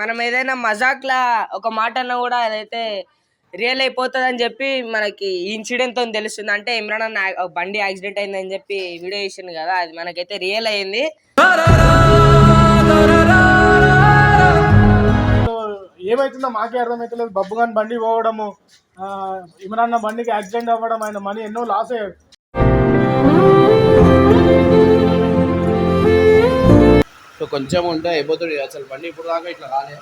మనం ఏదైనా మజాక్లా ఒక మాట అన్నా కూడా అదైతే రియల్ అయిపోతుంది అని చెప్పి మనకి ఇన్సిడెంట్తో తెలుస్తుంది. అంటే ఇమ్రాన్ అన్న ఒక బండి యాక్సిడెంట్ అయిందని చెప్పి వీడియో చేసింది కదా అది మనకైతే రియల్ అయింది. ఏమైతుందో మాకే అర్థమవుతలేదు బబ్బు గాని బండి పోవడము ఇమ్రాన్న ఇమ్రాన్ బండికి యాక్సిడెంట్ అవ్వడం ఆయన మనీ ఎన్నో లాస్ అయ్యాడు. కొంచెం ఉంటే అయిపోతుంది. అసలు బండి ఇప్పుడు దాకా ఇట్లా రాలే.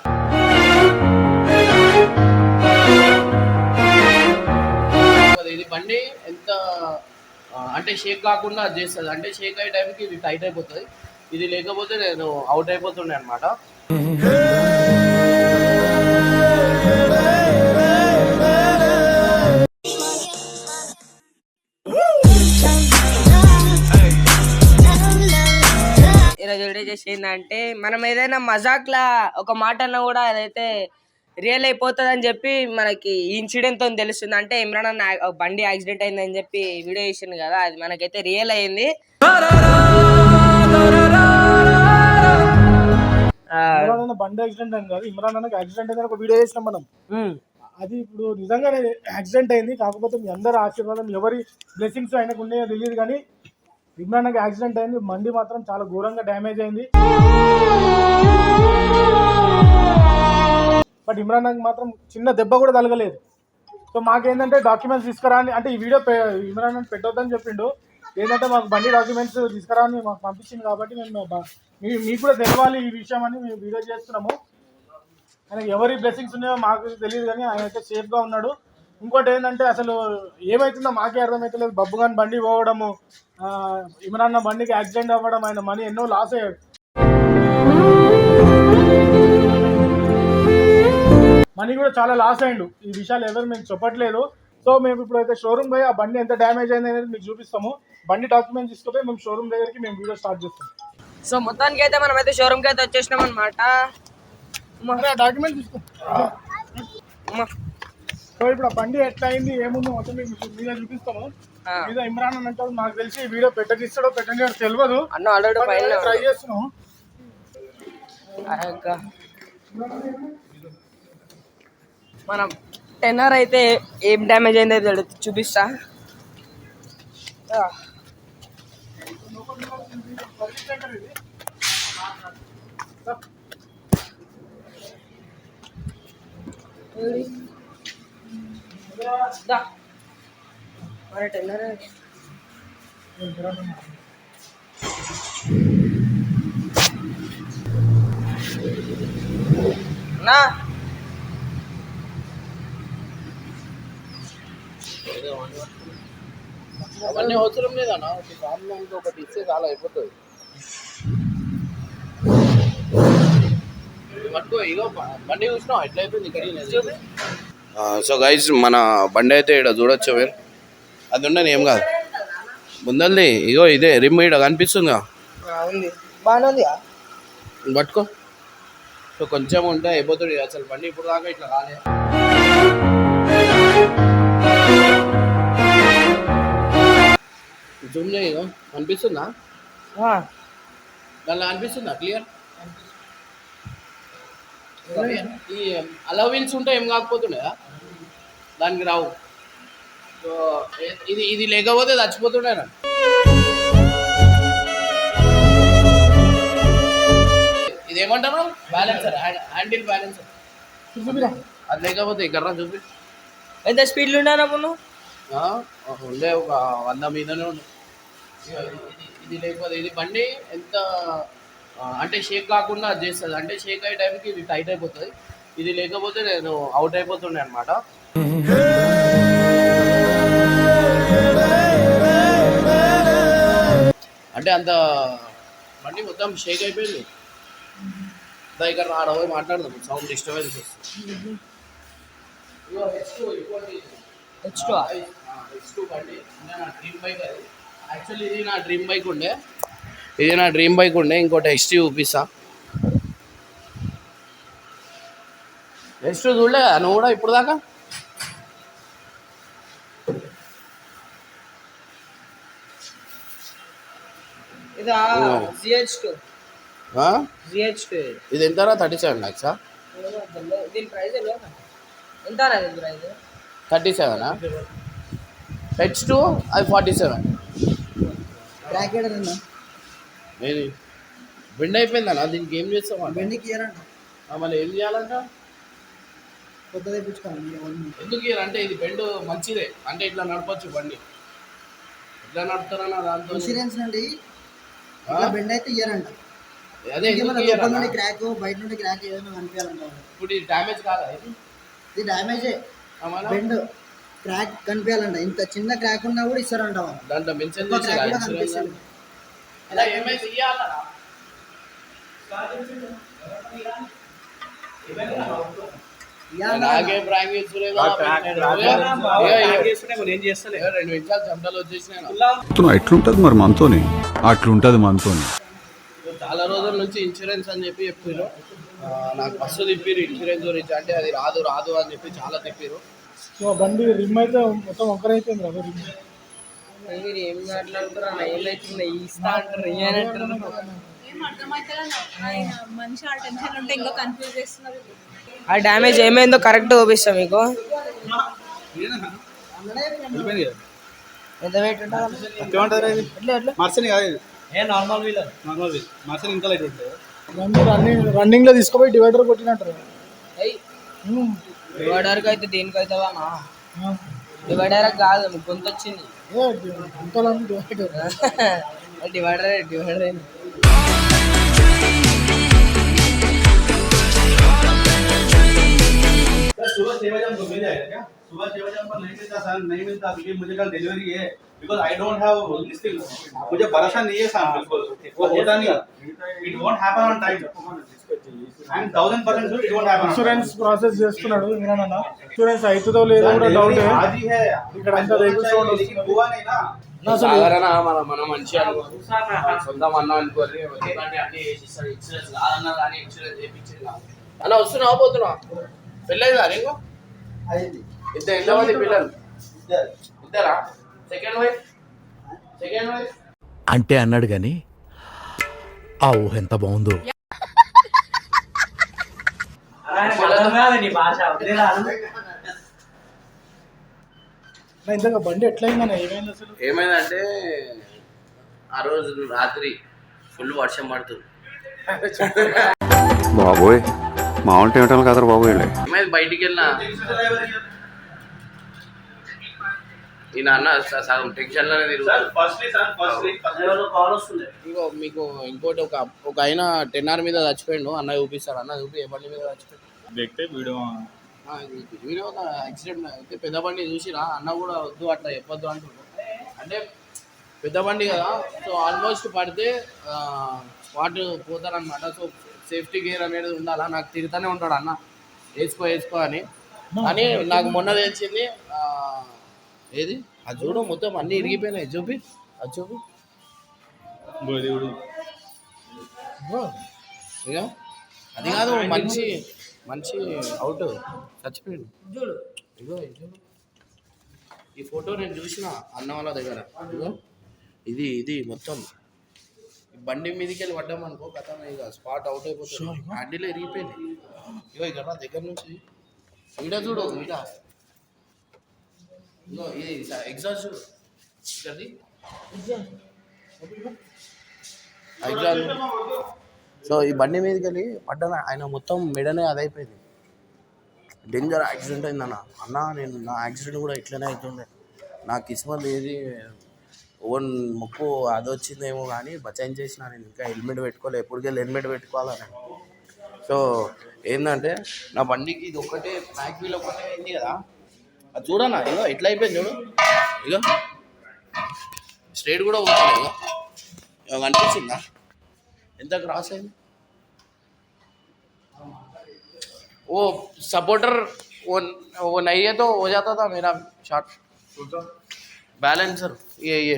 ఇది బండి ఎంత అంటే షేక్ కాకుండా అది చేస్తుంది. అంటే షేక్ అయ్యే టైంకి ఇది టైట్ అయిపోతుంది. ఇది లేకపోతే నేను అవుట్ అయిపోతుండే అనమాట ఈరోజు వీడియో చేసి ఏంటంటే మనం ఏదైనా మజాక్లా ఒక మాట అన్నా కూడా అదైతే రియల్ అయిపోతుంది అని చెప్పి మనకి ఇన్సిడెంట్తో తెలుస్తుంది. అంటే ఇమ్రాన్ అన్న బండి యాక్సిడెంట్ అయిందని చెప్పి వీడియో చేసింది కదా అది మనకైతే రియల్ అయింది. బండి యాక్సిడెంట్ కాదు ఇమ్రాన్ అన్నకి యాక్సిడెంట్ అయిందని ఒక వీడియో చేసినాం మనం. అది ఇప్పుడు నిజంగానే యాక్సిడెంట్ అయింది కాకపోతే మీ అందరి ఆశీర్వాదం ఎవరి బ్లెస్సింగ్స్ ఆయనకు ఉన్నాయో తెలియదు కానీ విజ్ఞానంగా యాక్సిడెంట్ అయింది. బండి మాత్రం చాలా ఘోరంగా డ్యామేజ్ అయింది. బట్ ఇమ్రాన్ నాకు మాత్రం చిన్న దెబ్బ కూడా తలగలేదు సో మాకేంటంటే డాక్యుమెంట్స్ తీసుకురా అని అంటే ఈ వీడియో ఇమ్రాన్ అన్న పెట్టొద్దని చెప్పిండు. ఏంటంటే మాకు బండి డాక్యుమెంట్స్ తీసుకురా అని మాకు పంపించింది కాబట్టి మేము మీకు కూడా తెలవాలి ఈ విషయం అని మేము వీడియో చేస్తున్నాము. ఆయన ఎవరి బ్లెస్సింగ్స్ ఉన్నాయో మాకు తెలియదు కానీ ఆయన అయితే సేఫ్గా ఉన్నాడు. ఇంకోటి ఏంటంటే అసలు ఏమవుతుందో మాకే అర్థమవుతలేదు బబ్బు గాని బండి పోవడము ఆ, ఇమ్రాన్ అన్న బండికి యాక్సిడెంట్ అవ్వడం ఆయన మనీ ఎన్నో లాస్ అయ్యాడు. మనీ కూడా చాలా లాస్ అయ్యిండు ఈ విషయాలు ఎవరు మేము చెప్పట్లేదు. సో మేము ఇప్పుడు అయితే షోరూమ్ పోయి ఆ బండి ఎంత డ్యామేజ్ అయింది అనేది మీకు చూపిస్తాము. బండి డాక్యుమెంట్ తీసుకుపోయి మేము షోరూమ్ దగ్గరికి మేము వీడియో స్టార్ట్ చేస్తాం. సో మొత్తానికి అయితే మనం అయితే షోరూమ్కి అయితే వచ్చేసినాం అనమాట డాక్యుమెంట్ తీసుకో సో ఇప్పుడు ఆ బండి ఎట్లా అయింది ఏముందో మొత్తం మీకు మీద చూపిస్తాము మీద ఇమ్రాన్ అని అంటాడు నాకు తెలిసి ఈ వీడియో పెట్టకిస్తాడో పెట్టని తెలియదు. అన్న ఆల్రెడీ పైన ట్రై చేస్తున్నాం. ఆ యొక్క మనం టెన్నర్ అయితే ఏం డ్యామేజ్ అయిందో తెలు- చూపిస్తా. ఆ, దా. మన టెన్నర్ నా అవన్నీ అవసరం లేదన్నా ఒక ఫామ్ ఒకటి ఇస్తే చాలా అయిపోతుంది పట్టుకో ఇగో బ- బండి చూసినావు ఎట్లా అయిపోయింది ఇక్కడ సో గైస్ మన బండి అయితే ఇక్కడ చూడొచ్చు మీరు అది ఉండని ఏం కాదు. ముందల్ది ఇగో ఇదే రిమ్ ఇక్కడ కనిపిస్తుందిగా. పట్టుకో. సో కొంచెం ఉంటే అయిపోతుంది అసలు బండి ఇప్పుడు దాకా ఇట్లా రాలే. జూమ్ చేయి ఇగో కనిపిస్తుందా? దానిలో అనిపిస్తుందా క్లియర్ ఈ ఉంటే ఏం కాకపోతుండేదా దానికి రావు. సో ఇది ఇది లేకపోతే చచ్చిపోతుండేనా? ఇది ఏమంటారు బ్యాలెన్సర్ హ్యాండిల్ బ్యాలెన్సర్ చూపిరా. అది లేకపోతే ఇక్కడ చూపి. ఎంత స్పీడ్లో ఉన్నాను నువ్వు ఆ, ఉండే ఒక వంద మీదనే ఇగో ఇది- లేకపోతే ఇది బండి ఎంత అంటే షేక్ కాకుండా అది చేస్తుంది. అంటే షేక్ అయ్యే టైంకి ఇది టైట్ అయిపోతుంది. ఇది లేకపోతే నేను అవుట్ అయిపోతుండే అనమాట అంటే అంత బండి మొత్తం షేక్ అయిపోయింది. దగ్గర ఆడ పోయి మాట్లాడదాం. సౌండ్ డిస్టర్బెన్స్ వస్తుంది. ఇగో H2 ఇంకోటి హెచ్ టూ ఎక్స్ టూ బండి. అంటే నా డ్రీమ్ బైక్ అది. యాక్చువల్లీ ఇది నా డ్రీమ్ బైక్ ఉండే. ఇది నా డ్రీమ్ బైక్ ఉండే. ఇంకోటి ఎక్స్ టూ చూపిస్తా ఎక్స్ టూ చూడలే నువ్వు కూడా ఇప్పుడు దాకా? ఇది ఎంతరా థర్టీ సెవెన్ ల్యాక్సా ఎంత? ప్రైస్? థర్టీ సెవెనా హెచ్ టూ అది ఫార్టీ సెవెన్. ఏది? బెండ్ అయిపోయిందన్నా? దీనికి ఏం చేస్తాం బండికి మళ్ళీ ఏం చేయాలంట? కొత్త ఎందుకు ఇయ్యరు అంటే ఇది బెండ్ మంచిదే. అంటే ఇట్లా నడపచ్చు బండి. ఎట్లా నడుపుతారన్నా దాంతో ఇన్సూరెన్స్ ఇట్లా బెండ్ అయితే ఇయ్యారంట అదే లోపల? నుండి క్రాక్ బయట నుండి క్రాక్ ఏదైనా కనిపించాలంట. ఇప్పుడు ఇది డ్యామేజ్ కాదా ఇది? ఇది డ్యామేజే? Bend crack కనిపించాలంట. ఇంత చిన్న క్రాక్ ఉన్నా కూడా ఇస్తారంట వాళ్ళు. దాంట్లో మెన్షన్ చేసి అలా ఏమైతే ఇయ్యాలన్న. నాకే ప్రాంక్ రెండు నిమిషాలు చెమటలు ఎట్లుంటది మరి మనతోని? అట్లుంటది మనతోని. చాలా రోజుల నుంచి ఇన్సూరెన్స్ అని చెప్పి చెప్పారు నాకు బస్సు తిప్పిరు ఇన్సూరెన్స్ గురించి. అంటే అది రాదు రాదు అని చెప్పి చాలా తిప్పిరు సో బండి రిమ్ అయితే మొత్తం వంకరైపోయింది కదా రిమ్. మీరు ఏం ఏమైతుంది ఇస్తా అంటారు మనిషి ఆ టెన్షన్ ఉంటే ఇంకా కన్ఫ్యూజ్ చేస్తున్నారు. ఆ డ్యామేజ్ ఏమైందో కరెక్ట్ చూపిస్తా మీకు. ఎంత వెయిట్ ఉంటుంది మార్చని కాదు ఇది. ఏ నార్మల్ వీల్ నార్మల్ వీల్ మార్చని ఇంకా లైట్ ఉంటుంది. బండి రన్నింగ్ రన్నింగ్లో తీసుకుపోయి డివైడర్ కొట్టినట్టు డివైడర్కి అయితే దీనికి అయితే డివైడర్ కాదు గొంతు వచ్చింది డివైడర్ డివైడర్ డివైడర్ सुबह छह बजे हमको मिल जाएगा क्या सुबह छह बजे हमको नहीं मिलता सर नहीं मिलता क्योंकि मुझे कल डिलीवरी है because I don't have this thing मुझे भरोसा नहीं है सर बिल्कुल वो होता नहीं it won't happen on time I am thousand percent sure it won't happen insurance process చేస్తున్నాడు ఇమ్రాన్ అన్న ఇన్సూరెన్స్ అవుతుందో లేదో కూడా డౌట్ आज ही है ఇక్కడ అంతా వెహికల్ సౌండ్ लेकिन हुआ नहीं ना సాధారణ మన మన మంచిగా అనుకోరు సొంతం అన్న అనుకోరి ఎందుకంటే అన్ని చేసిస్తాడు ఇన్సూరెన్స్ కాదన్నా కానీ ఇన్సూరెన్స్ చేయించింది కాదు అన్న వస్తున్నావా పోతున్నా పెళ్ళైందా నీకు? అయింది. ఇద్దరు ఎంతమంది పిల్లలు? ఇద్దరా. సెకండ్ వైఫ్ సెకండ్ వైఫ్ అంటే అన్నాడు గాని ఆ ఊహ ఎంత బాగుందో. ఇంతగా బండి ఎట్లయిందన్న? ఏమైంది అసలు? ఏమైందంటే ఆ రోజు రాత్రి ఫుల్ వర్షం పడుతుంది. బాబోయ్. మామూలు కాదు కదా బాబు బయటికి వెళ్ళినా ఈ నాన్న సగం టెన్షన్ ఇంకో మీకు ఇంకోటి ఒక ఒక ఆయన టెన్ ఆర్ మీద చచ్చిపోయిండు అన్న చూపిస్తారు అన్న చూపి ఏ బండి మీద చచ్చిపోయిండు? వీడియో ఒక యాక్సిడెంట్ అయితే పెద్ద బండి చూసిరా? అన్న కూడా వద్దు అట్లా చెప్పొద్దు అంటుండ్రు అంటే పెద్ద బండి కదా సో ఆల్మోస్ట్ పడితే వాటర్ పోతారనమాట సో సేఫ్టీ గేర్ అనేది ఉండాలా? నాకు తిరుగుతూనే ఉంటాడు అన్న. వేసుకో వేసుకో అని. కానీ నాకు మొన్న తెలిసింది ఆ, ఏది? అది చూడు మొత్తం అన్నీ ఇరిగిపోయినాయి. చూపి. అది చూపి. ఇక అది కాదు మంచి మంచి అవుట్. చచ్చిపోయాడు. చూడు. ఇగో ఇది. ఈ ఫోటో నేను చూసిన అన్న వాళ్ళ దగ్గర. ఇగో ఇది ఇది మొత్తం. బండి మీదకి వెళ్ళి పడ్డాం అనుకో కథ ఇక స్పాట్ అవుట్ అయిపోతుంది. హ్యాండిల్ ఎరిగిపోయింది ఇగో ఇక్కడ నా దగ్గర నుంచి ఈడ చూడు ఈడ ఇగో ఇది ఎగ్జాస్ట్ చూడు. ఎగ్జాస్ట్ సో ఈ బండి మీదకి వెళ్ళి పడ్డాను ఆయన మొత్తం మెడనే అదైపోయింది డేంజర్ యాక్సిడెంట్ అయిందన్న. అన్న నేను నా యాక్సిడెంట్ కూడా ఇట్లనే అవుతుండే. నా కిస్మత్ ఏది ఓన్ ముక్కు అది వచ్చిందేమో కానీ బచాయించేసిన నేను ఇంకా హెల్మెట్ పెట్టుకోలే ఎప్పటికెళ్ళి హెల్మెట్ పెట్టుకోవాలని సో ఏంటంటే నా బండికి ఇది ఒక్కటే బ్యాక్ వీల్ ఒక్కటే అయింది కదా అది చూడన్నా ఇగో ఎట్లా అయిపోయింది చూడు ఇగో స్ట్రైట్ కూడా పోతుంది ఇగో ఇగో కనిపించిందా ఎంత క్రాస్ అయింది वो सपोर्टर वो वो नहीं है तो हो जाता था मेरा शॉट బ్యాలెన్సర్ ఏ ఏ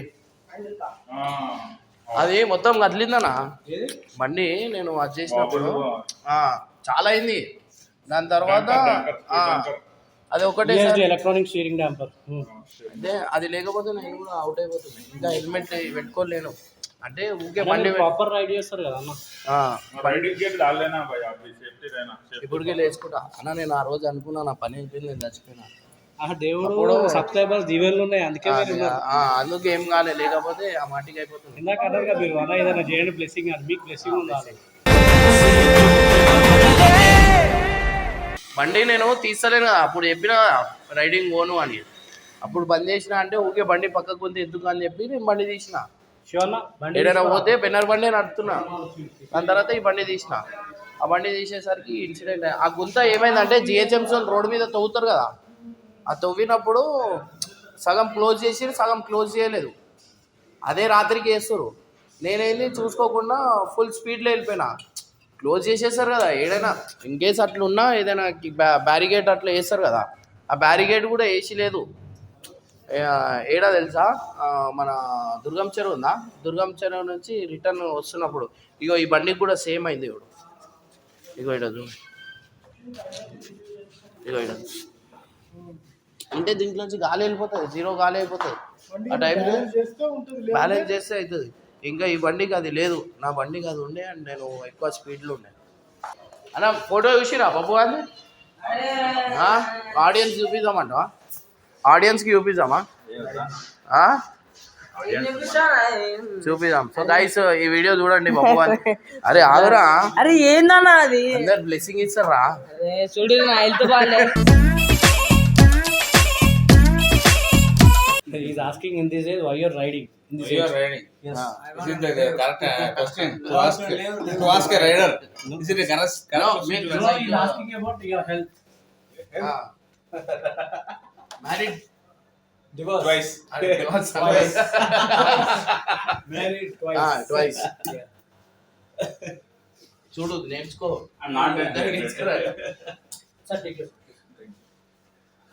అది మొత్తం కదిలిందనా బండి నేను అది చేసినప్పుడు చాలా అయింది. దాని తర్వాత అది ఒకటే ఎలక్ట్రానిక్ స్టీరింగ్ డాంపర్ అంటే అది లేకపోతే నేను కూడా అవుట్ అయిపోతుంది. ఇంకా హెల్మెట్ పెట్టుకోలేను. అంటే ఊకే బండి ప్రాపర్ రైడ్ చేస్తారు కదా అన్న. ఇప్పటికే లేచుకుంటా. అన్న నేను ఆ రోజు అనుకున్నా నా పని అయిపోయింది నేను చచ్చిపోయినా. దేవుడు సబ్స్క్రైబర్స్ దీవెనలు ఉన్నాయి అందుకే అందుకే ఏం కాలే లేకపోతే ఆ మాటికి అయిపోతుంది. ఇందాక అన్నారు కదా మీరు అన్న ఏదైనా చేయండి బ్లెస్సింగ్ అని. మీకు బ్లెస్సింగ్ ఉండాలి బండి నేను తీస్తలేను కదా అప్పుడు చెప్పిన రైడింగ్ పోను అని. అప్పుడు బంద్ చేసిన అంటే ఊకే బండి పక్కకు కొంత ఎందుకు అని చెప్పి నేను బండి తీసిన. ఏదైనా పోతే బెన్నర్ బండి నడుపుతున్నా దాని తర్వాత ఈ బండి తీసిన. ఆ బండి తీసేసరికి ఇన్సిడెంట్ ఆ గుంత ఏమైందంటే జిహెచ్ఎంసీ రోడ్ మీద తవ్వుతారు కదా. ఆ తవ్వినప్పుడు సగం క్లోజ్ చేసి సగం క్లోజ్ చేయలేదు. అదే రాత్రికి వేస్తారు నేనేంది చూసుకోకుండా ఫుల్ స్పీడ్లో వెళ్ళిపోయినా. క్లోజ్ చేసేస్తారు కదా ఏదైనా ఇన్ కేస్ అట్లా ఉన్నా ఏదైనా బ్యారిగేట్ అట్లా వేస్తారు కదా. ఆ బ్యారిగేట్ కూడా వేసి లేదు. ఏడా తెలుసా? మన దుర్గం చెరువు ఉందా? దుర్గం చెరువు నుంచి రిటర్న్ వస్తున్నప్పుడు. ఇగో ఈ బండికి కూడా సేమ్ అయింది ఇప్పుడు ఇగో ఇడదు ఇగో ఇడదు అంటే దీంట్లోంచి గాలి వెళ్ళిపోతుంది జీరో గాలి అయిపోతుంది. ఆ టైంలో చేస్తే ఉంటుంది బ్యాలెన్స్ చేస్తే అవుతుంది ఇంకా ఈ బండికి అది లేదు. నా బండికి అది ఉండే అండ్ నేను ఎక్కువ స్పీడ్లో ఉండే. అన్న ఫోటో చూసిరా బాబు అది ఆడియన్స్ చూపిద్దామంట ఆడియన్స్కి చూపిద్దామా? ఆ? చూపిద్దాం. సో గైస్ ఈ వీడియో చూడండి బాబు అరే ఆగురా. అరే ఏందన్నా అది? అందరు బ్లెస్సింగ్ ఇస్తారా? చూడు నా health Is asking in this is why you're riding in this You are riding. Is it the correct uh, question to ask to ask a rider? Is it a correct correct No, question me- to No, ask? he's asking about your health. Married Twice. Twice Married twice. Twice చూడు నేర్చుకో I'm not that- ఇద్దరు నేర్చుకోరా. Sir, take it.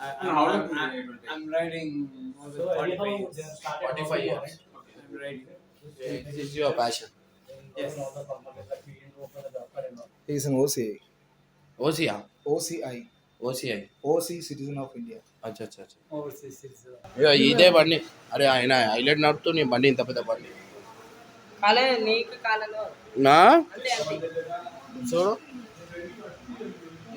And how long I'm riding So anyhow, they have started 45 working years. on it. I'm riding. This is your passion. Yes. All the companies that we didn't open the job for and all. He is an OCI. ఓసియా OCI. OCI OC citizen of India. అచ్చా అచ్చా అచ్చా Oh, uh, ఇగో ఇదే బండి అరే ఆయన highlight నడుపుతూ నీ బండి ఇంత పెద్ద బండి కాలే నీకు కాలలో నా అంతే అంతే చూడు